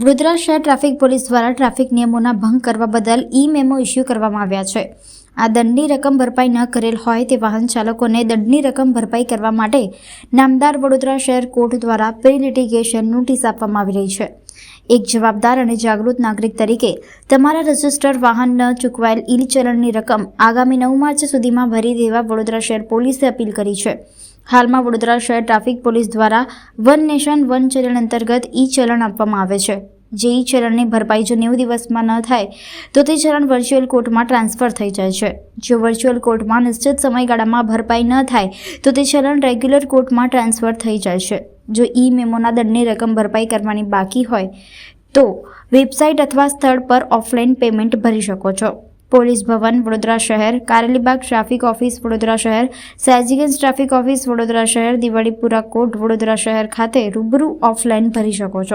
વડોદરા શહેર traffic police દ્વારા traffic નિયમોના ભંગ કરવા બદલ ઈ મેમો ઇસ્યુ કરવામાં આવ્યા છે. આ દંડની રકમ ભરપાઈ ન કરેલ હોય તે વાહન ચાલકોને દંડની રકમ ભરપાઈ કરવા માટે નામદાર વડોદરા શહેર કોર્ટ દ્વારા પ્રી લિટિગેશન નોટિસ આપવામાં આવી રહી છે. એક જવાબદાર અને જાગૃત નાગરિક તરીકે તમારા રજિસ્ટર વાહન ન ચૂકવાયેલ ઈ ચલણની રકમ આગામી નવ માર્ચ સુધીમાં ભરી દેવા વડોદરા શહેર પોલીસે અપીલ કરી છે. હાલમાં વડોદરા શહેર ટ્રાફિક પોલીસ દ્વારા વન નેશન વન ચલણ અંતર્ગત ઈ ચલણ આપવામાં આવે છે. જે ઈ ચલણની ભરપાઈ જો નેવું દિવસમાં ન થાય, તો તે ચલણ વર્ચ્યુઅલ કોર્ટમાં ટ્રાન્સફર થઈ જાય છે. જો વર્ચ્યુઅલ કોર્ટમાં નિશ્ચિત સમયગાળામાં ભરપાઈ ન થાય, તો તે ચલણ રેગ્યુલર કોર્ટમાં ટ્રાન્સફર થઈ જાય છે. જો ઈ મેમોના દંડની રકમ ભરપાઈ કરવાની બાકી હોય, તો વેબસાઇટ અથવા સ્થળ પર ઓફલાઈન પેમેન્ટ ભરી શકો છો. પોલીસ ભવન, વડોદરા શહેર, કારેલીબાગ ટ્રાફિક ઓફિસ, વડોદરા શહેર સયાજીગંજ ટ્રાફિક ઓફિસ, વડોદરા શહેર, દિવાળીપુરા કોર્ટ, વડોદરા શહેર ખાતે રૂબરૂ ઓફલાઈન ભરી શકો છો.